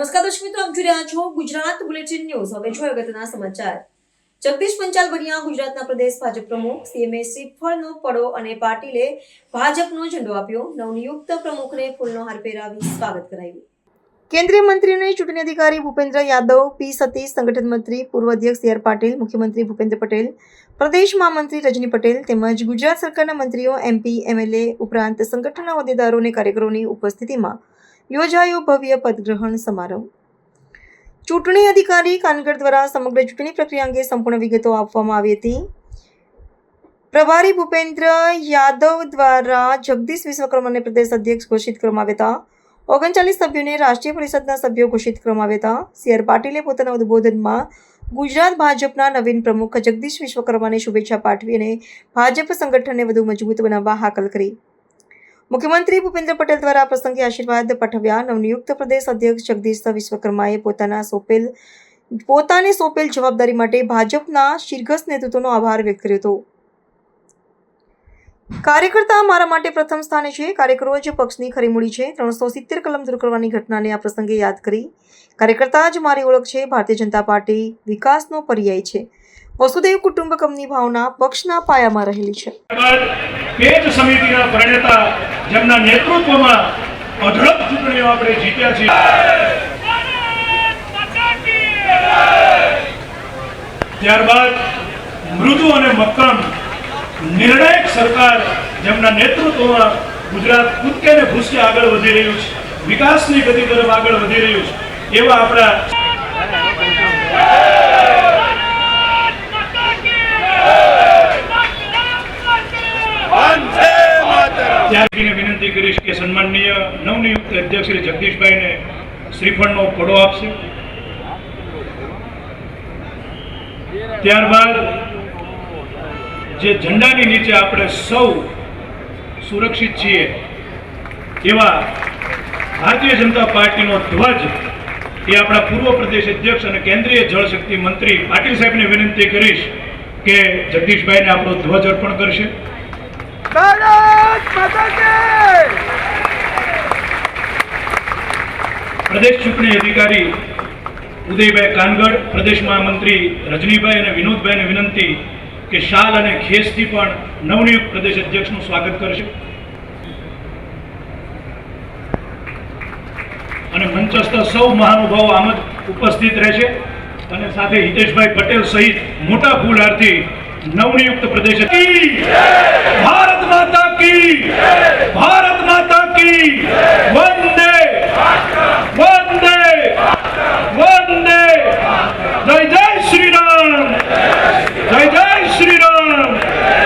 દર્શક મિત્રો, આપ જોઈ રહ્યા છો ગુજરાત બુલેટિન ન્યૂઝ હવે જોઈએ અગત્યના સમાચાર. જગદીશ પંચાલ બન્યા ગુજરાતના પ્રદેશ ભાજપ પ્રમુખ. સીએમએ શ્રીફળનો પડો અને પાટીલે ભાજપનો ઝંડો આપ્યો. નવનિયુક્ત પ્રમુખને ફૂલનો હાર પહેરાવી સ્વાગત કરાયું. કેન્દ્રીય મંત્રીની ચૂંટણી અધિકારી ભૂપેન્દ્ર યાદવ, પી સતીશ, સંગઠન મંત્રી, પૂર્વ અધ્યક્ષ સી આર પાટીલ, મુખ્યમંત્રી ભૂપેન્દ્ર પટેલ, પ્રદેશ મહામંત્રી રજની પટેલ તેમજ ગુજરાત સરકારના મંત્રીઓ એમપી એમએલએ ઉપરાંત સંગઠનના હોદ્દેદારો અને કાર્યકરોની ઉપસ્થિતિમાં યોજાયો ભવ્ય પદગ્રહણ સમારોહ. ચૂંટણી અધિકારી કાનગર દ્વારા સમગ્ર ચૂંટણી પ્રક્રિયા અંગે સંપૂર્ણ વિગતો આપવામાં આવી હતી. પ્રભારી ભૂપેન્દ્ર યાદવ દ્વારા જગદીશ વિશ્વકર્માને પ્રદેશ અધ્યક્ષ ઘોષિત કરવામાં આવ્યા હતા. ઓગણચાલીસ સભ્યોને રાષ્ટ્રીય પરિષદના સભ્યો ઘોષિત કરવામાં આવ્યા હતા. સી આર પાટીલે પોતાના ઉદ્બોધનમાં ગુજરાત ભાજપના નવીન પ્રમુખ જગદીશ વિશ્વકર્માને શુભેચ્છા પાઠવી અને ભાજપ સંગઠનને વધુ મજબૂત બનાવવા હાકલ કરી. મુખ્યમંત્રી ભૂપેન્દ્ર પટેલ દ્વારા આ પ્રસંગે આશીર્વાદ પાઠવ્યા. નવનિયુક્ત પ્રદેશ અધ્યક્ષ જગદીશ વિશ્વકર્માએ પોતાના સોંપેલ, પોતાને સોંપેલ જવાબદારી માટે ભાજપના શીર્ઘસ નેતૃત્વનો આભાર વ્યક્ત કર્યો હતો. કાર્યકર્તા મારા માટે પ્રથમ સ્થાને છે. કાર્યકરો જ પક્ષની ખરી મૂડી છે. ત્રણસો સિત્તેર કલમ દૂર કરવાની ઘટનાને આ પ્રસંગે યાદ કરી. કાર્યકર્તા જ મારી ઓળખ છે. ભારતીય જનતા પાર્ટી વિકાસનો પર્યાય છે. વસુદેવ કુટુંબકમની ભાવના પક્ષના પાયામાં રહેલી છે. પેજ સમિતિના પ્રણેતા જેમના નેતૃત્વમાં અઢળક ચૂંટણીઓ આપણે જીત્યા છીએ. ત્યારબાદ મૃદુ અને મક્કમ નિર્ણાયક સરકાર જેમના નેતૃત્વમાં ગુજરાત કૂદકે ને ભૂસકે આગળ વધી રહ્યું છે, વિકાસની ગતિ તરફ આગળ વધી રહ્યું છે, એવા આપણા ત્યારજીને વિનંતી કરીશ કે સન્માનનીય નવનિયુક્ત અધ્યક્ષ શ્રી જગદીશભાઈને શ્રીફળનો પડો આપશે. ત્યારબાદ જે ઝંડાની નીચે આપણે સૌ સુરક્ષિત છીએ એવા ભારતીય જનતા પાર્ટીનો ધ્વજ એ આપણા પૂર્વ પ્રદેશ અધ્યક્ષ અને કેન્દ્રીય જળશક્તિ મંત્રી પાટીલ સાહેબને વિનંતી કરીશ કે જગદીશભાઈને આપણો ધ્વજ અર્પણ કરશે. ભારત માતા કી પ્રદેશ ચૂંટણી અધિકારી ઉદયભાઈ કાનગડ, પ્રદેશ મહામંત્રી રજનીભાઈ અને વિનોદભાઈને વિનંતી કે શાલ અને ખેસથી પણ નવનિયુક્ત પ્રદેશ અધ્યક્ષનું સ્વાગત કરશે. અને મંચસ્થ સૌ મહાનુભાવો આમ જ ઉપસ્થિત રહેશે. અને સાથે હિતેશભાઈ પટેલ સહિત મોટા ફૂલહારથી નવનિયુક્ત પ્રદેશ અધ્યક્ષ